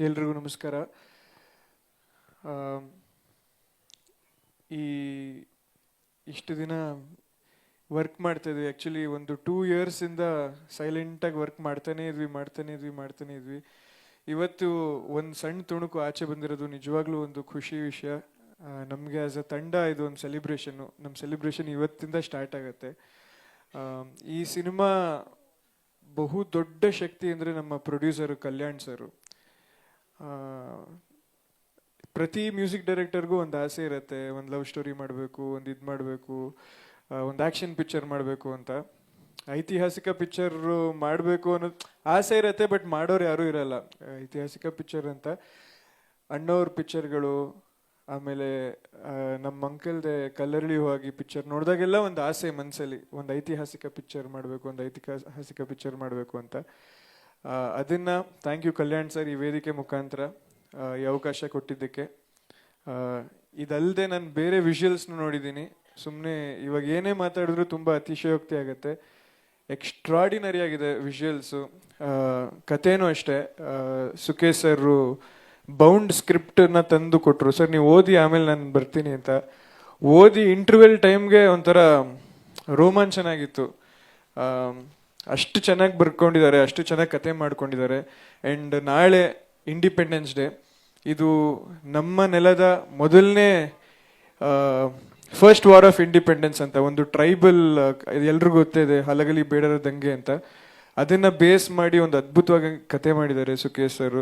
ಎಲ್ರಿಗೂ ನಮಸ್ಕಾರ. ಈ ಇಷ್ಟು ದಿನ ವರ್ಕ್ ಮಾಡ್ತಾ ಇದ್ವಿ. ಆ್ಯಕ್ಚುಲಿ ಒಂದು ಟೂ ಇಯರ್ಸಿಂದ ಸೈಲೆಂಟಾಗಿ ವರ್ಕ್ ಮಾಡ್ತಾನೆ ಇದ್ವಿ ಮಾಡ್ತಾನೆ ಇದ್ವಿ ಮಾಡ್ತಾನೆ ಇದ್ವಿ. ಇವತ್ತು ಒಂದು ಸಣ್ಣ ತುಣುಕು ಆಚೆ ಬಂದಿರೋದು ನಿಜವಾಗ್ಲೂ ಒಂದು ಖುಷಿ ವಿಷಯ. ನಮಗೆ ಆ್ಯಸ್ ಅ ತಂಡ ಇದು ಒಂದು ಸೆಲಿಬ್ರೇಷನ್ನು ನಮ್ಮ ಸೆಲಿಬ್ರೇಷನ್ ಇವತ್ತಿಂದ ಸ್ಟಾರ್ಟ್ ಆಗುತ್ತೆ. ಈ ಸಿನಿಮಾ ಬಹು ದೊಡ್ಡ ಶಕ್ತಿ ಅಂದರೆ ನಮ್ಮ ಪ್ರೊಡ್ಯೂಸರು ಕಲ್ಯಾಣ್ ಸರು. ಪ್ರತಿ ಮ್ಯೂಸಿಕ್ ಡೈರೆಕ್ಟರ್ಗೂ ಒಂದು ಆಸೆ ಇರುತ್ತೆ, ಒಂದು ಲವ್ ಸ್ಟೋರಿ ಮಾಡಬೇಕು, ಒಂದು ಇದು ಮಾಡಬೇಕು ಒಂದು ಆ್ಯಕ್ಷನ್ ಪಿಕ್ಚರ್ ಮಾಡಬೇಕು ಅಂತ. ಐತಿಹಾಸಿಕ ಪಿಕ್ಚರ್ ಮಾಡಬೇಕು ಅನ್ನೋದು ಆಸೆ ಇರುತ್ತೆ, ಬಟ್ ಮಾಡೋರು ಯಾರೂ ಇರಲ್ಲ. ಐತಿಹಾಸಿಕ ಪಿಕ್ಚರ್ ಅಂತ ಅಣ್ಣವ್ರ ಪಿಕ್ಚರ್ಗಳು, ಆಮೇಲೆ ನಮ್ಮ ಅಂಕಲ್ದೆ ಕಲ್ಲರಳಿ ಹೋಗಿ ಪಿಕ್ಚರ್ ನೋಡಿದಾಗೆಲ್ಲ ಒಂದು ಆಸೆ ಮನಸ್ಸಲ್ಲಿ ಒಂದು ಐತಿಹಾಸಿಕ ಪಿಕ್ಚರ್ ಮಾಡಬೇಕು, ಒಂದು ಐತಿಹಾಸಿಕ ಪಿಕ್ಚರ್ ಮಾಡಬೇಕು ಅಂತ. ಅದನ್ನ ಥ್ಯಾಂಕ್ ಯು ಕಲ್ಯಾಣ್ ಸರ್ ಈ ವೇದಿಕೆ ಮುಖಾಂತರ ಈ ಅವಕಾಶ ಕೊಟ್ಟಿದ್ದಕ್ಕೆ. ಇದಲ್ಲದೆ ನಾನು ಬೇರೆ ವಿಷುವಲ್ಸ್ನು ನೋಡಿದ್ದೀನಿ. ಸುಮ್ಮನೆ ಇವಾಗ ಏನೇ ಮಾತಾಡಿದ್ರು ತುಂಬ ಅತಿಶಯೋಕ್ತಿ ಆಗುತ್ತೆ. ಎಕ್ಸ್ಟ್ರಾಡಿನರಿ ಆಗಿದೆ ವಿಷುವಲ್ಸು ಕಥೆನೂ ಅಷ್ಟೇ. ಸುಖೇ ಸುಖೇಶ್ ಸರ್ ಬೌಂಡ್ ಸ್ಕ್ರಿಪ್ಟನ್ನ ತಂದು ಕೊಟ್ಟರು ಸರ್ ನೀವು ಓದಿ ಆಮೇಲೆ ನಾನು ಬರ್ತೀನಿ ಅಂತ. ಓದಿ ಇಂಟರ್ವೆಲ್ ಟೈಮ್ಗೆ ಒಂಥರ ರೋಮಾಂಚನ ಆಗಿತ್ತು ಅಷ್ಟು ಚೆನ್ನಾಗಿ ಬರ್ಕೊಂಡಿದ್ದಾರೆ, ಅಷ್ಟು ಚೆನ್ನಾಗಿ ಕತೆ ಮಾಡ್ಕೊಂಡಿದ್ದಾರೆ. ಆ್ಯಂಡ್ ನಾಳೆ ಇಂಡಿಪೆಂಡೆನ್ಸ್ ಡೇ ಇದು ನಮ್ಮ ನೆಲದ ಮೊದಲನೇ ಫಸ್ಟ್ ವಾರ್ ಆಫ್ ಇಂಡಿಪೆಂಡೆನ್ಸ್ ಅಂತ, ಒಂದು ಟ್ರೈಬಲ್ ಎಲ್ರಿಗೂ ಗೊತ್ತಿದೆ ಹಲಗಲಿ ಬೇಡರ ದಂಗೆ ಅಂತ. ಅದನ್ನು ಬೇಸ್ ಮಾಡಿ ಒಂದು ಅದ್ಭುತವಾಗಿ ಕತೆ ಮಾಡಿದ್ದಾರೆ ಸುಖೇಶ್ ಸರ್.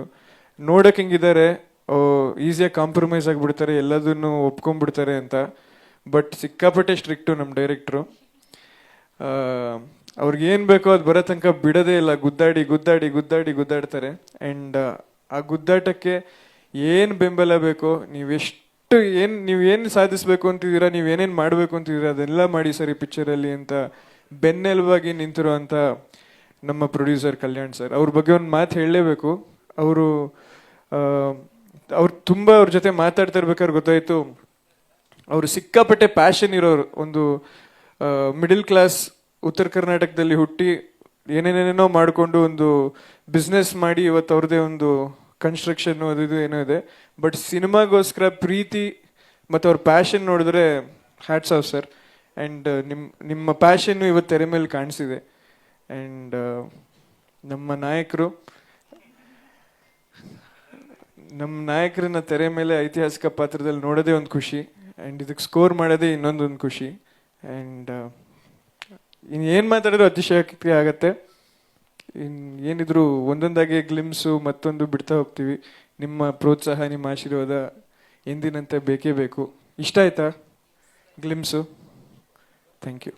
ನೋಡೋಕೆ ಹಿಂಗಿದ್ದಾರೆ ಈಸಿಯಾಗಿ ಕಾಂಪ್ರಮೈಸ್ ಆಗಿಬಿಡ್ತಾರೆ, ಎಲ್ಲದನ್ನು ಒಪ್ಕೊಂಡ್ಬಿಡ್ತಾರೆ ಅಂತ. ಬಟ್ ಸಿಕ್ಕಾಪಟ್ಟೆ ಸ್ಟ್ರಿಕ್ಟು ನಮ್ಮ ಡೈರೆಕ್ಟ್ರು ಅವ್ರಿಗೆ ಏನು ಬೇಕೋ ಅದು ಬರೋ ತನಕ ಬಿಡೋದೇ ಇಲ್ಲ. ಗುದ್ದಾಡಿ ಗುದ್ದಾಡಿ ಗುದ್ದಾಡಿ ಗುದ್ದಾಡ್ತಾರೆ. ಆ್ಯಂಡ್ ಆ ಗುದ್ದಾಟಕ್ಕೆ ಏನು ಬೆಂಬಲ ಬೇಕೋ, ನೀವೆಷ್ಟು ಏನು, ನೀವು ಏನು ಸಾಧಿಸ್ಬೇಕು ಅಂತಿದ್ದೀರಾ, ನೀವು ಏನೇನು ಮಾಡಬೇಕು ಅಂತಿದ್ದೀರಾ, ಅದೆಲ್ಲ ಮಾಡಿ ಸರ್ ಈ ಪಿಕ್ಚರಲ್ಲಿ ಅಂತ ಬೆನ್ನೆಲುಬಾಗಿ ನಿಂತಿರುವಂಥ ನಮ್ಮ ಪ್ರೊಡ್ಯೂಸರ್ ಕಲ್ಯಾಣ್ ಸರ್. ಅವ್ರ ಬಗ್ಗೆ ಒಂದು ಮಾತು ಹೇಳಲೇಬೇಕು. ಅವರು ಅವ್ರು ತುಂಬ ಅವ್ರ ಜೊತೆ ಮಾತಾಡ್ತಾ ಇರ್ಬೇಕಾದ್ರೆ ಗೊತ್ತಾಯಿತು. ಅವರು ಸಿಕ್ಕಾಪಟ್ಟೆ ಪ್ಯಾಷನ್ ಇರೋರು. ಒಂದು ಮಿಡಿಲ್ ಕ್ಲಾಸ್ ಉತ್ತರ ಕರ್ನಾಟಕದಲ್ಲಿ ಹುಟ್ಟಿ ಏನೇನೇನೇನೋ ಮಾಡಿಕೊಂಡು ಒಂದು ಬಿಸ್ನೆಸ್ ಮಾಡಿ ಇವತ್ತು ಅವ್ರದೇ ಒಂದು ಕನ್ಸ್ಟ್ರಕ್ಷನ್ ಅದು ಇದು ಏನೋ ಇದೆ. ಬಟ್ ಸಿನಿಮಾಗೋಸ್ಕರ ಪ್ರೀತಿ ಮತ್ತು ಅವ್ರ ಪ್ಯಾಷನ್ ನೋಡಿದ್ರೆ ಹ್ಯಾಟ್ಸ್ ಆಫ್ ಸರ್ ಆ್ಯಂಡ್ ನಿಮ್ಮ ನಿಮ್ಮ ಪ್ಯಾಷನ್ನು ಇವತ್ತು ತೆರೆ ಮೇಲೆ ಕಾಣಿಸಿದೆ. ಆ್ಯಂಡ್ ನಮ್ಮ ನಾಯಕರು, ನಮ್ಮ ನಾಯಕರನ್ನ ತೆರೆ ಮೇಲೆ ಐತಿಹಾಸಿಕ ಪಾತ್ರದಲ್ಲಿ ನೋಡೋದೇ ಒಂದು ಖುಷಿ. ಆ್ಯಂಡ್ ಇದಕ್ಕೆ ಸ್ಕೋರ್ ಮಾಡೋದೇ ಇನ್ನೊಂದೊಂದು ಖುಷಿ. ಆ್ಯಂಡ್ ಇನ್ನು ಏನು ಮಾತಾಡಿದ್ರು ಅತಿಶಯಕ್ರಿಯೆ ಆಗತ್ತೆ. ಇನ್ ಏನಿದ್ರು ಒಂದೊಂದಾಗಿ ಗ್ಲಿಮ್ಸು ಮತ್ತೊಂದು ಬಿಡ್ತಾ ಹೋಗ್ತೀವಿ. ನಿಮ್ಮ ಪ್ರೋತ್ಸಾಹ, ನಿಮ್ಮ ಆಶೀರ್ವಾದ ಎಂದಿನಂತೆ ಬೇಕೇ ಬೇಕು. ಇಷ್ಟ ಆಯ್ತಾ? ಗ್ಲಿಮ್ಸು ಥ್ಯಾಂಕ್ ಯು